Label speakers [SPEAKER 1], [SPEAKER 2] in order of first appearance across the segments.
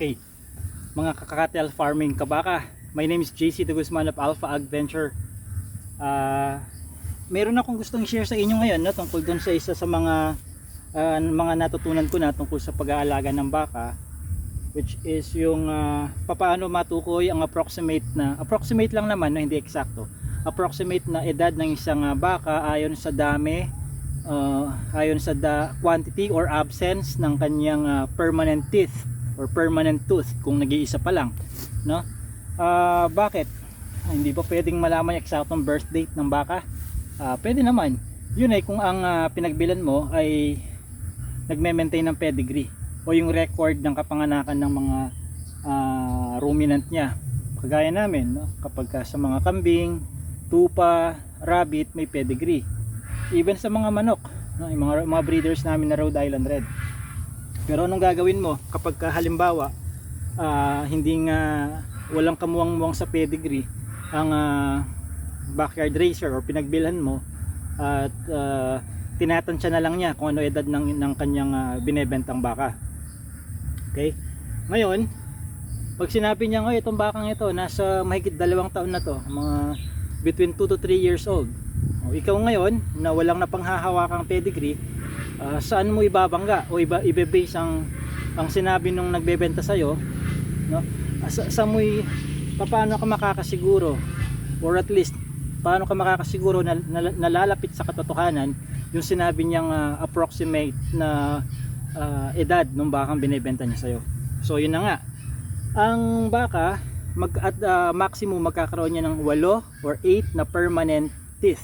[SPEAKER 1] Okay, mga kakatel farming kabaka. My name is JC de Guzman of Alpha Adventure. Ah, meron akong gustong share sa inyo ngayon no, tungkol dun sa isa sa mga ah, mga natutunan ko na tungkol sa pag-aalaga ng baka which is yung ah, papaano matukoy ang approximate na approximate lang naman no, hindi eksakto approximate na edad ng isang ah, baka ayon sa dami uh, ayon sa the quantity or absence ng kanyang ah, permanent teeth or permanent tooth kung nag-iisa pa lang no? Ah, bakit? Ah, hindi ba pwedeng malaman eksaktong birth date ng baka? Ah, pwede naman. Yun ay kung ang ah, pinagbilan mo ay nagme-maintain ng pedigree o yung record ng kapanganakan ng mga ah, ruminant niya. Kagaya namin no? kapag ka sa mga kambing tupa, rabbit may pedigree. Even sa mga manok no? yung mga, mga breeders namin na Rhode Island Red pero anong gagawin mo kapag ka halimbawa ah, hindi nga walang kamuwang-muwang sa pedigree ang ah, backyard racer or pinagbilhan mo at ah, tinatansya na lang niya kung ano edad ng, ng kanyang ah, binebentang baka. Okay? Ngayon pag sinabi niya oh itong bakang ito nasa mahigit dalawang taon na to mga between 2 to 3 years old. O, ikaw ngayon na walang napanghahawakang pedigree ah, saan mo ibabangga o iba ibe-base ang ang sinabi nung nagbebenta sa no? Ah, sa, sa mo paano ka makakasiguro or at least paano ka makakasiguro na, na nalalapit sa katotohanan yung sinabi niyang ah, approximate na ah, edad nung bakang binebenta niya sa'yo? So yun na nga. Ang baka mag at ah, maximum magkakaroon niya ng 8 or 8 na permanent teeth.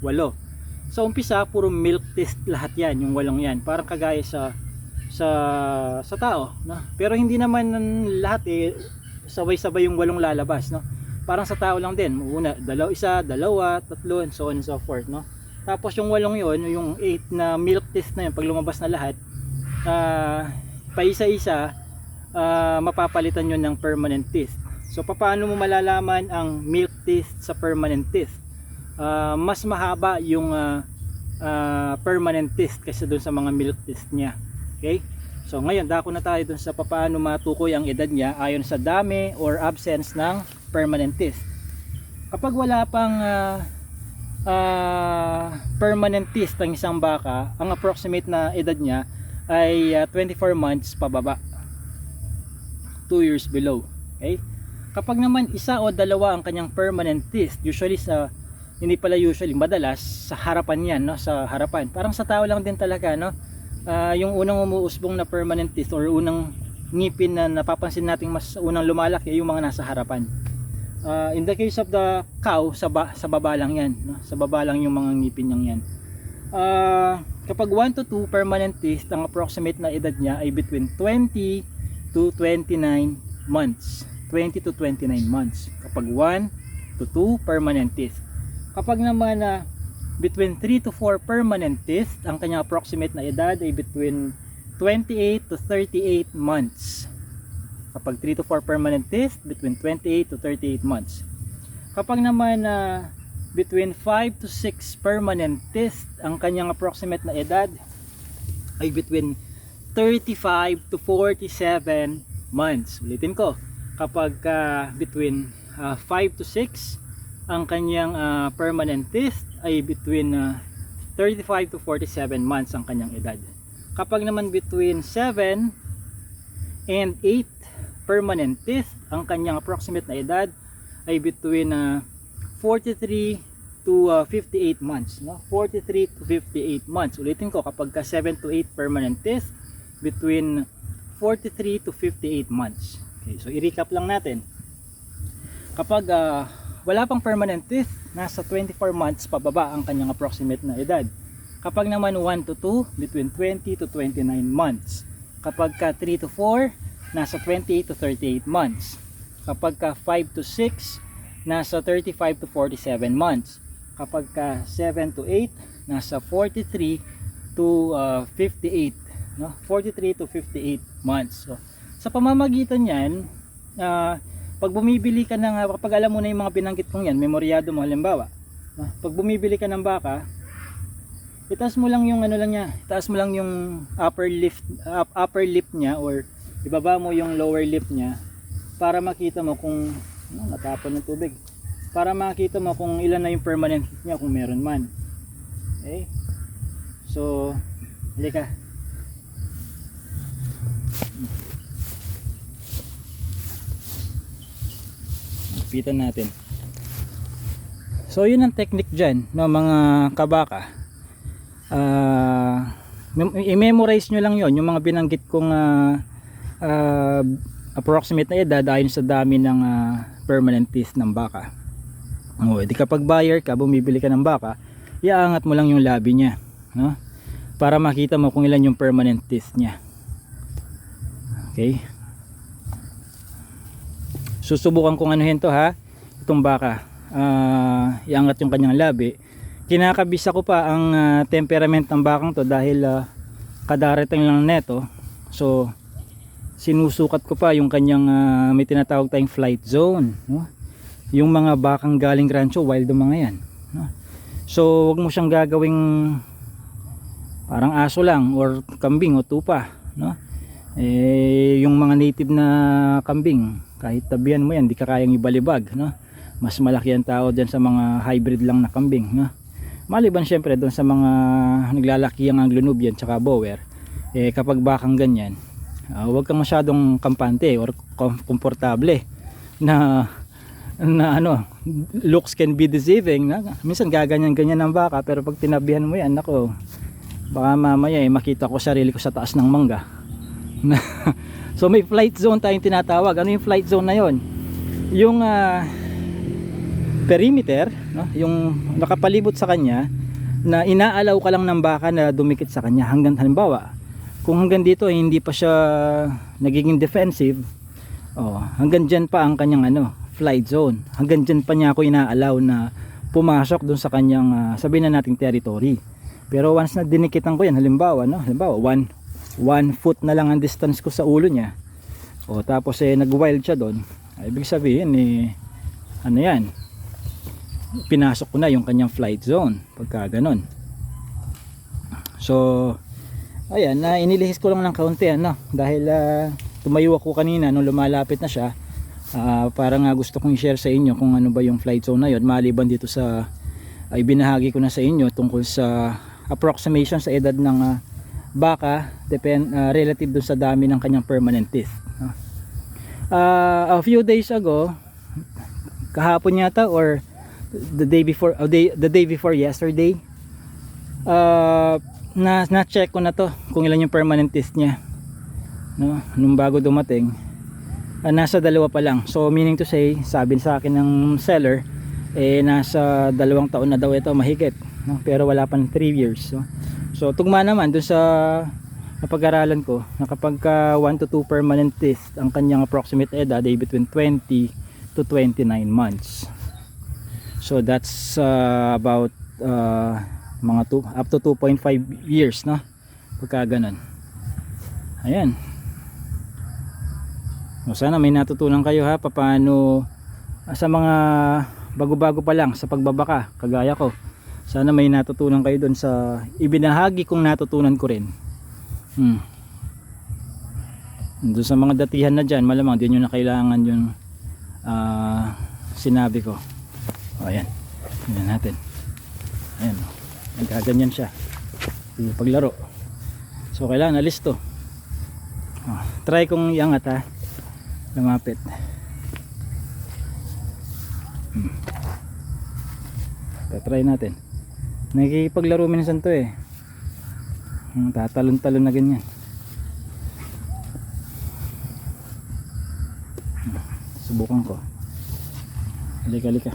[SPEAKER 1] 8 sa umpisa puro milk teeth lahat yan yung walong yan. Parang kagaya sa sa sa tao no? Pero hindi naman lahat eh sabay-sabay yung walong lalabas no? Parang sa tao lang din. Una dalaw isa dalawa tatlo and so on and so forth no? Tapos yung walong yon yung 8 na milk teeth na yun pag lumabas na lahat ah paisa-isa ah, mapapalitan yun ng permanent teeth so paano mo malalaman ang milk teeth sa permanent teeth Ah, mas mahaba yung ah, ah, permanent teeth kaysa dun sa mga milk teeth niya Okay? So ngayon, dako na tayo dun sa paano matukoy ang edad niya ayon sa dami or absence ng permanent teeth. Kapag wala pang ah, ah, permanent teeth ng isang baka, ang approximate na edad niya ay ah, 24 months pababa. 2 years below. Okay? Kapag naman isa o dalawa ang kanyang permanent teeth, usually sa hindi pala usually, madalas sa harapan yan, no? Sa harapan. Parang sa tao lang din talaga, no? Ah, yung unang umuusbong na permanent teeth or unang ngipin na napapansin nating mas unang lumalaki yung mga nasa harapan. Ah, in the case of the cow, sa, ba, sa baba lang yan. No? Sa baba lang yung mga ngipin niyang yan. Ah, kapag 1 to 2 permanent teeth, ang approximate na edad niya ay between 20 to 29 months. 20 to 29 months. Kapag 1 to 2 permanent teeth. Kapag naman na between 3 to 4 permanent teeth, ang kanyang approximate na edad ay between 28 to 38 months. Kapag 3 to 4 permanent teeth, between 28 to 38 months. Kapag naman na between 5 to 6 permanent teeth, ang kanyang approximate na edad ay between 35 to 47 months. Ulitin ko, kapag ah, between ah, 5 to 6 ang kanyang ah, permanent teeth ay between ah, 35 to 47 months ang kanyang edad. Kapag naman between 7 and 8 permanent teeth, ang kanyang approximate na edad ay between ah, 43 to ah, 58 months. No? 43 to 58 months. Ulitin ko, kapag ka 7 to 8 permanent teeth, between 43 to 58 months. Okay, so i-recap lang natin. Kapag ah, wala pang permanent teeth, nasa 24 months pababa ang kanyang approximate na edad. Kapag naman 1 to 2, between 20 to 29 months. Kapag ka 3 to 4, nasa 28 to 38 months. Kapag ka 5 to 6, nasa 35 to 47 months. Kapag ka 7 to 8, nasa 43 to ah, 58, no? 43 to 58 months. So, sa pamamagitan niyan, ah, pag bumibili ka ng, ah, kapag alam mo na yung mga binanggit kong yan, memoryado mo halimbawa, no? pag bumibili ka ng baka, itaas mo lang yung ano lang niya, itaas mo lang yung upper lip, up- upper lip niya or ibaba mo yung lower lip niya para makita mo kung ano, natapon ng tubig. Para makita mo kung ilan na yung permanent niya kung meron man. Okay? So, halika. Pitan natin. So yun ang technique dyan ng mga kabaka. Mem- i-memorize nyo lang yon yung mga binanggit kong ah, ah, approximate na edad ayon sa dami ng ah, permanent teeth ng baka. O, edi kapag buyer ka, bumibili ka ng baka, iaangat mo lang yung labi niya, no? Para makita mo kung ilan yung permanent teeth niya. Okay? Susubukan kong anuhin to ha, itong baka. Ah, iangat yung kanyang labi. Kinakabisa ko pa ang ah, temperament ng bakang to dahil ah, kadarating lang neto. So, sinusukat ko pa yung kanyang ah, may tinatawag tayong flight zone. No? Yung mga bakang galing rancho, wild mga yan. No? So, wag mo siyang gagawing parang aso lang or kambing o tupa. No? Eh, yung mga native na kambing, kahit tabihan mo yan, di ka kayang ibalibag. No? Mas malaki ang tao dyan sa mga hybrid lang na kambing. No? Maliban syempre doon sa mga naglalaki ang Anglo Nubian tsaka Bower, eh, kapag bakang ganyan, uh, huwag kang masyadong kampante or kom- komportable na na ano looks can be deceiving na minsan gaganyan ganyan ng baka pero pag tinabihan mo yan nako baka mamaya eh makita ko sarili ko sa taas ng mangga so may flight zone tayong tinatawag. Ano yung flight zone na yon yung ah, perimeter no? yung nakapalibot sa kanya na inaalaw ka lang ng baka na dumikit sa kanya hanggang halimbawa kung hanggang dito eh, hindi pa siya nagiging defensive oh, hanggang dyan pa ang kanyang ano flight zone. Hanggang dyan pa niya ako inaalaw na pumasok dun sa kanyang ah, sabihin na nating territory. Pero once na dinikitan ko yan halimbawa no? Halimbawa one, one foot na lang ang distance ko sa ulo niya. O tapos eh nag wild siya doon. Ibig sabihin eh ano yan? Pinasok ko na yung kanyang flight zone pagka ganon so ayan na inilihis ko lang ng kaunti ano dahil ah, tumayo ako kanina nung lumalapit na siya. Ah, para nga gusto kong i-share sa inyo kung ano ba yung flight zone na yun maliban dito sa ay binahagi ko na sa inyo tungkol sa approximation sa edad ng ah, baka depend ah, relative dun sa dami ng kanyang permanent teeth no? Ah, a few days ago kahapon yata or the day before oh, day, the day before yesterday uh, na na check ko na to kung ilan yung permanent teeth niya no nung bago dumating ah, nasa dalawa pa lang so meaning to say sabi sa akin ng seller eh nasa dalawang taon na daw ito mahigit no? pero wala pa 3 years so, so tugma naman dun sa napag-aralan ko na kapag 1 to 2 permanent teeth ang kanyang approximate edad ay between 20 to 29 months. So that's uh, about uh, mga two, up to 2.5 years no? Pagka ganun. Ayan. O, sana may natutunan kayo ha paano ah, sa mga bago-bago pa lang sa pagbabaka kagaya ko sana may natutunan kayo doon sa ibinahagi kong natutunan ko rin. Hmm. doon sa mga datihan na dyan malamang din nyo na kailangan yung ah, sinabi ko. O ayan. Tingnan natin. Ayan nagkaganyan siya. Yung paglaro. So kailangan alis to. O, try kong iangat ha. Lumapit. Hmm. try natin nakikipaglaro minsan to eh. Hmm, tatalon-talon na ganyan. Subukan ko. Halika halika.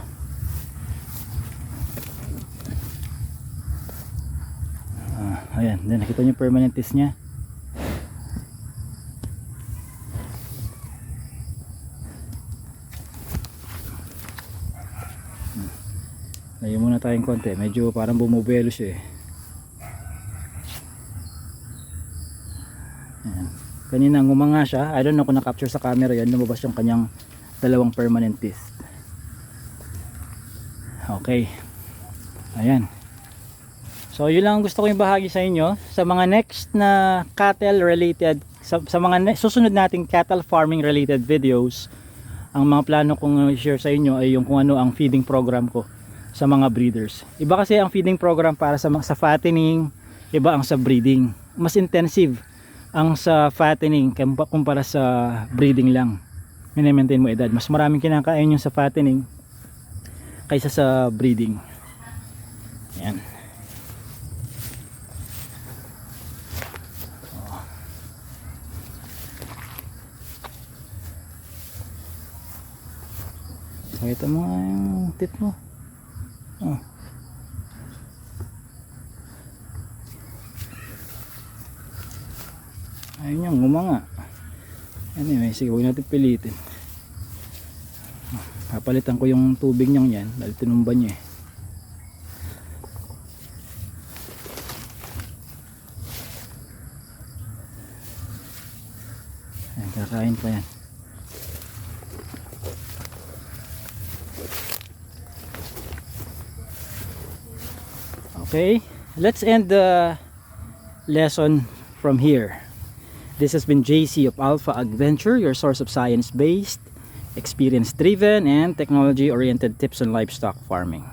[SPEAKER 1] Ah, ayan. Then nakita nyo permanent test nya Layo muna tayong konti. Medyo parang bumubelo siya eh. Ayan. Kanina ngumanga siya. I don't know kung na-capture sa camera yan. Lumabas yung kanyang dalawang permanent teeth. Okay. Ayan. So yun lang ang gusto ko yung bahagi sa inyo. Sa mga next na cattle related sa, sa mga susunod nating cattle farming related videos, ang mga plano kong share sa inyo ay yung kung ano ang feeding program ko sa mga breeders. Iba kasi ang feeding program para sa sa fattening, iba ang sa breeding. Mas intensive ang sa fattening kumpa- kumpara sa breeding lang. Mini-maintain mo edad. Mas maraming kinakain yung sa fattening kaysa sa breeding. Yan. Pakita mo nga yung tit mo. Oh. Ayun yung gumanga. Anyway, sige huwag natin pilitin. Papalitan ko yung tubig niyang yan dahil tinumba niya eh. Ayan, kakain pa yan. Okay, let's end the lesson from here. This has been JC of Alpha Adventure, your source of science based, experience driven, and technology oriented tips on livestock farming.